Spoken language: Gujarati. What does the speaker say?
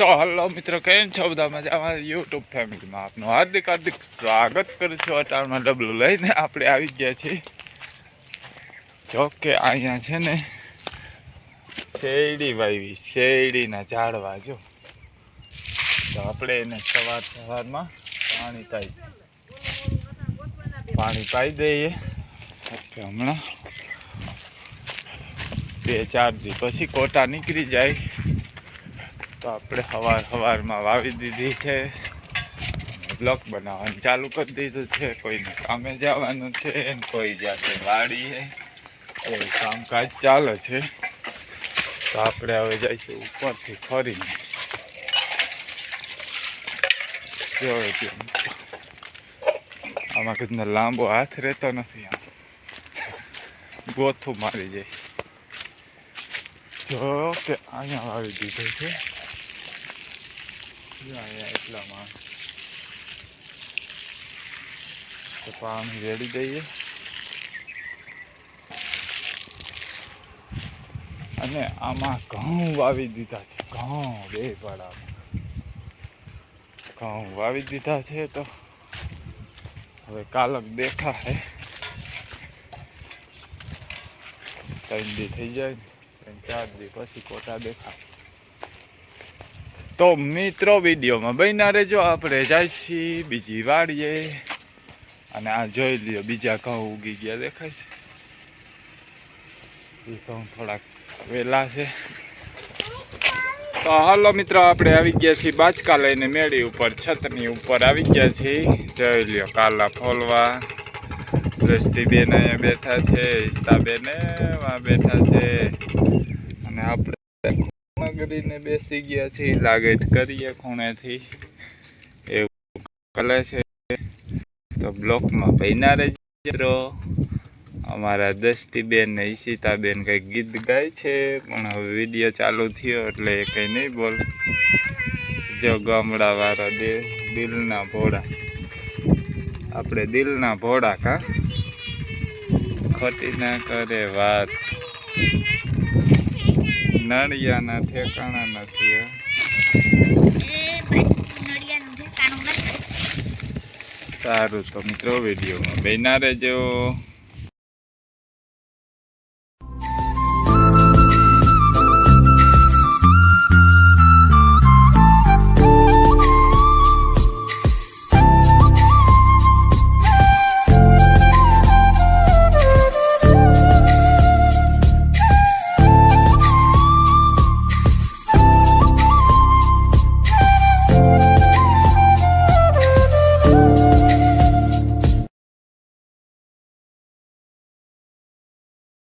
તો હલો મિત્રો, કેમ છો બધા મજામાં? યુટ્યુબ ફેમિલીમાં આપનું હાર્દિક હાર્દિક સ્વાગત કરું છું. અટાણમાં ડબલું લઈને આપણે આવી ગયા છીએ. જો કે અહીંયા છે ને શેરડી વાવી, શેરડીના ઝાડવા, જો. તો આપણે એને સવાર સવારમાં પાણી પાઈ પાણી પાઈ દઈએ. હમણાં બે ચાર દી પછી કોટા નીકળી જાય. તો આપણે સવાર સવારમાં વાવી દીધી છે. બ્લોક બનાવવાનું ચાલુ કરી દીધું છે. કોઈને કામે જવાનું છે કોઈ જાતે વાડીએ એ કામકાજ ચાલે છે. તો આપણે હવે જઈશું ઉપરથી ફરીને. આમાં કીધું લાંબો હાથ રહેતો નથી આમ. ગોથું મારી જાય. જો કે અહીંયા વાવી દીધું છે. એટલામાં તો પાણી રેડી દઈએ અને આમાં ઘઉં વાવી દીધા છે, ઘઉં બે પાડામાં ઘઉં વાવી દીધા છે, તો હવે કાલક દેખા હે ત્રણ દી થઈ જાય ત્રણ ચાર દી પછી કોટા દેખાય તો મિત્રો, વિડીયોમાં બન્યા રહેજો. આપણે જઈશી બીજી વાડીએ. અને આ જોઈ લ્યો, બીજા ઘઉં ઉગી ગયા દેખાય છે. એ ઘઉં થોડાક વહેલા છે. તો હાલો મિત્રો, આપણે આવી ગયા છીએ બાચકા લઈને મેળી ઉપર, છતની ઉપર આવી ગયા છીએ. જોઈ લ્યો, કાલા ફોલવા. દ્રષ્ટિબેન અહીંયા બેઠા છે ઈસ્તાબેન એમાં બેઠા છે. અને આપણે નગરીને બેસી ગયા છીએ લાગેટ કરીએ ખૂણેથી. એવું કલે છે. તો બ્લોકમાં બન્યા રહેજો અમારા દ્રષ્ટિબેન ને ઈશિતાબેન કંઈક ગીત ગાય છે, પણ હવે વીડિયો ચાલુ થયો એટલે એ કંઈ નહીં બોલ. જો ગામડાવાળા દે દિલના ભોળા. આપણે દિલના ભોળા કા? ખોટી ના કરે વાત. નળિયાના ઠેકાણા નથી હો. નડિયાનું ઠેકાણું નથી સારું તો મિત્રો વિડીયોમાં બેના રહેજો